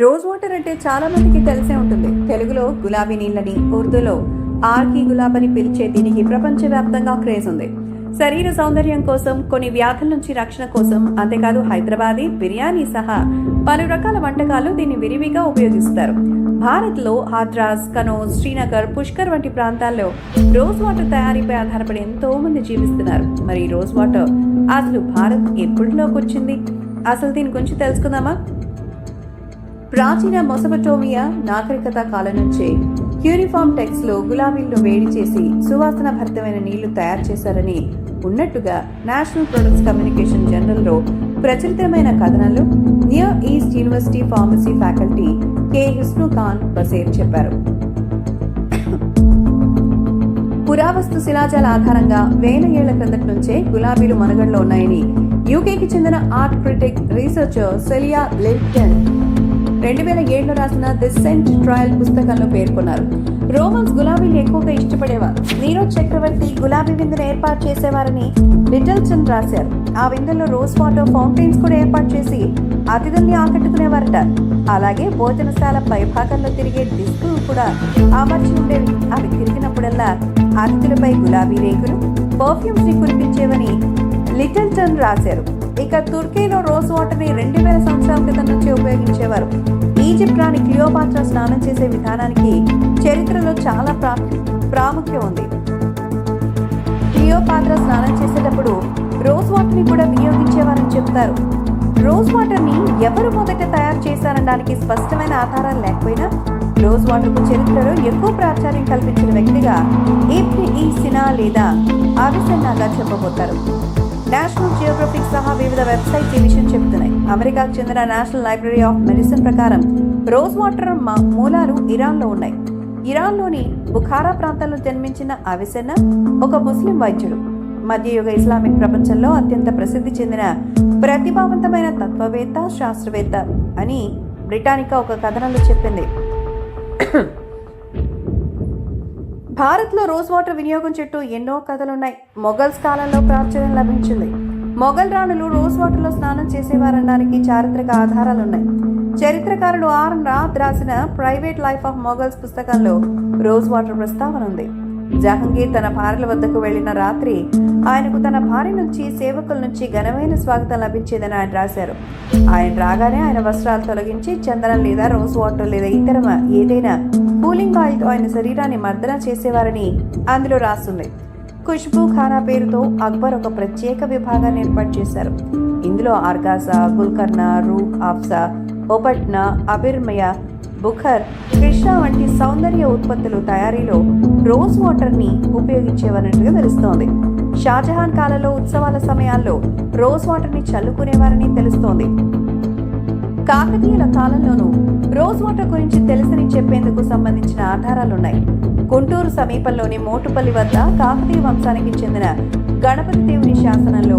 Rose water అంటే చాలా మందికి తెలిసే ఉంటుంది. తెలుగులో గులాబీ నీళ్ళని ఉర్దూలో ఆర్కి గులాబని పిలిచే దీనికి ప్రపంచవ్యాప్తంగా క్రేజ్ ఉంది. శరీర సౌందర్యం కోసం కొన్ని వ్యాధుల నుంచి రక్షణ కోసం అంతేకాదు హైదరాబాదీ బిర్యానీ సహా పలు రకాల వంటకాలు దీన్ని విరివిగా ఉపయోగిస్తారు. భారత్లో హాద్రాస్ కనోజ్ శ్రీనగర్ పుష్కర్ వంటి ప్రాంతాల్లో రోజ్ వాటర్ తయారీపై ఆధారపడి ఎంతో మంది జీవిస్తున్నారు. మరి రోజ్ వాటర్ అసలు భారత్ ఎప్పుడులోకి వచ్చింది అసలు దీని గురించి తెలుసుకుందామా? ప్రాచీన మొసపటోమియా నాగరికత కాలం నుంచే యూనిఫామ్ టెక్స్లో గులాబీలను వేడి చేసి సువాసన భరితమైన నీళ్ళు తయారు చేశారని ఉన్నట్టుగా నేషనల్ ప్రొడక్ట్స్ కమ్యూనికేషన్ జనరల్లో ప్రచురితమైన కథనాలు Near East University pharmacy faculty K Husnu Khan Baser చెప్పారు. పురావస్తు శిలాజాల ఆధారంగా వేల ఏళ్ళ క్రిందటి నుంచే గులాబీలు మనుగడలో ఉన్నాయని యూకేకి చెందిన art critic researcher Celia Lipton రెండు వేల ఏడులో రాసిన ది సెంట్ ట్రయల్ పుస్తకంలో పేర్కొన్నారు. రోమన్స్ గులాబీలు ఎక్కువగా ఇష్టపడేవారు. నీరో చక్రవర్తి గులాబీ విందును ఏర్పాటు చేసేవారని లిటిల్సన్ రాశారు. ఆ విందులో రోజ్ వాటర్ ఫౌంటైన్స్ కూడా ఏర్పాటు చేసి అతిథుల్ని ఆకట్టుకునేవారట. అలాగే భోజనశాల పైభాగంలో తిరిగే డిస్కులు కూడా అమర్చి ఉండేవి అవి తిరిగినప్పుడల్లా అతిథులపై గులాబీ రేకులు పర్ఫ్యూమ్స్ని కురిపించేవని లిటిల్టన్ రాశారు. ఇక తుర్కీలో రోజ్ వాటర్ని రెండు వేల సంవత్సరాల క్రితం నుంచి ఉపయోగించేవారు. ఈజిప్ట్ రాణి క్లియోపాత్ర స్నానం చేసే విధానానికి చరిత్రలో చాలా ప్రా ప్రాముఖ్యం ఉంది. క్లియోపాత్ర స్నానం చేసేటప్పుడు రోజ్ వాటర్ని కూడా వినియోగించేవారని చెప్తారు. రోజ్ వాటర్ని ఎవరు మొదట తయారు చేశారనడానికి స్పష్టమైన ఆధారాలు లేకపోయినా రోజ్ వాటర్కు చరిత్రలో ఎక్కువ ప్రాచుర్యం కల్పించిన వ్యక్తిగా ఈ సినా లేదా ఆవిసన్నాగా చెప్పబోతారు. నేషనల్ జియోగ్రఫిక్ సహా వివిధ వెబ్సైట్స్ ఈ విషయం చెబుతున్నాయి. అమెరికాకు చెందిన నేషనల్ లైబ్రరీ ఆఫ్ మెడిసిన్ ప్రకారం రోజ్ వాటర్ మూలాలు ఇరాన్లో ఉన్నాయి. ఇరాన్లోని బుఖారా ప్రాంతంలో జన్మించిన అవిసెన్న ఒక ముస్లిం వైద్యుడు. మధ్యయుగ ఇస్లామిక్ ప్రపంచంలో అత్యంత ప్రసిద్ధి చెందిన ప్రతిభావంతమైన తత్వవేత్త శాస్త్రవేత్త అని బ్రిటానికా ఒక కథనంలో చెప్పింది. భారత్లో రోజ్ వాటర్ వినియోగం చుట్టూ ఎన్నో కథలున్నాయి. మొఘల్స్ కాలంలో ప్రాచుర్యం లభించింది. మొఘల్ రాణులు రోజ్ వాటర్లో స్నానం చేసేవారనడానికి చారిత్రక ఆధారాలున్నాయి. చరిత్రకారుడు ఆర్ రాత్ రాసిన ప్రైవేట్ లైఫ్ ఆఫ్ మొఘల్స్ పుస్తకంలో రోజ్ వాటర్ ప్రస్తావన ఉంది. జహంగీర్ తన భార్యల వద్దకు వెళ్ళిన రాత్రి ఆయనకు తన భార్య నుంచి సేవకుల నుంచి ఘనమైన స్వాగతం లభించేదని ఆయన రాశారు. ఆయన రాగానే ఆయన వస్త్రాలు తొలగించి చందనం లేదా రోజ్ వాటర్ లేదా ఇతర ఏదైనా కూలింగ్ ఆయిల్తో ఆయన శరీరాన్ని మర్దన చేసేవారని అందులో రాస్తుంది ఖుష్బూ ఖానా పేరుతో అక్బర్ ఒక ప్రత్యేక విభాగాన్ని ఏర్పాటు చేశారు. ఇందులో ఆర్గాసా గుల్కర్నా రూ ఆఫ్సా ఒపట్న అబిర్మయ బుఖర్ కృష్ణ వంటి సౌందర్య ఉత్పత్తులు తయారీలో రోజ్ వాటర్ని ఉపయోగించేవారన్నట్టుగా తెలుస్తోంది. షాజహాన్ కాలంలో ఉత్సవాల సమయాల్లో రోజ్ వాటర్ని చల్లుకునేవారని తెలుస్తోంది. కాకతీయుల కాలంలోనూ రోజ్ వాటర్ గురించి తెలుసని చెప్పేందుకు సంబంధించిన ఆధారాలున్నాయి. గుంటూరు సమీపంలోని మోటుపల్లి వద్ద కాకతీయ వంశానికి చెందిన గణపతి దేవుని శాసనంలో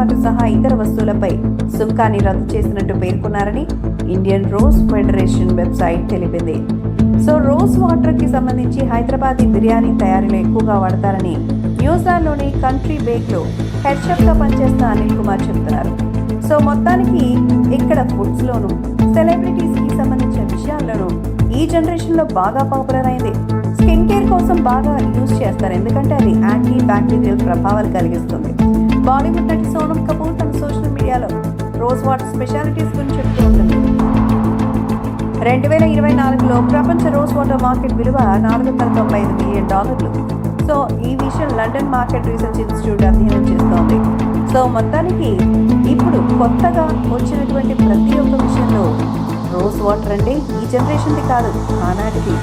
పాటు సహా ఇతర వస్తువులపై సుంకాన్ని రద్దు చేసినట్టు పేర్కొన్నారని ఇండియన్ రోజ్ ఫెడరేషన్ వెబ్సైట్ తెలిపింది. సో రోజ్ వాటర్కి సంబంధించి హైదరాబాదీ బిర్యానీ తయారీలో ఎక్కువగా వాడతారని న్యూజిలాండ్లోని కంట్రీ బేక్లో హెడ్గా పనిచేస్తున్న అనిల్ కుమార్ చెప్తున్నారు. సో మొత్తానికి ఇక్కడ ఫుడ్స్ లోను సెలబ్రిటీస్కి సంబంధించిన విషయాల్లోనూ ఈ జనరేషన్లో బాగా పాపులర్ అయింది. స్కిన్ కేర్ కోసం బాగా యూజ్ చేస్తారు. ఎందుకంటే అది యాంటీ బ్యాక్టీరియల్ ప్రభావాలు కలిగిస్తుంది. బాలీవుడ్ నటి సోనం కపూర్ తన సోషల్ మీడియాలో రోజ్ వాటర్ స్పెషాలిటీస్ గురించి చెప్తూ ఉంటుంది. రెండు వేల ఇరవై నాలుగులో ప్రపంచ రోజ్ వాటర్ మార్కెట్ విలువ నాలుగు వందల తొంభై ఐదు మిలియన్ డాలర్లు. సో ఈ విషయం లండన్ మార్కెట్ రీసెర్చ్ ఇన్స్టిట్యూట్ అధ్యయనం చేస్తోంది. సో మొత్తానికి ఇప్పుడు కొత్తగా వచ్చినటువంటి ప్రతి ఒక్క విషయంలో రోజ్ వాటర్ అంటే ఈ జనరేషన్ది కాదు ఆనాటిది.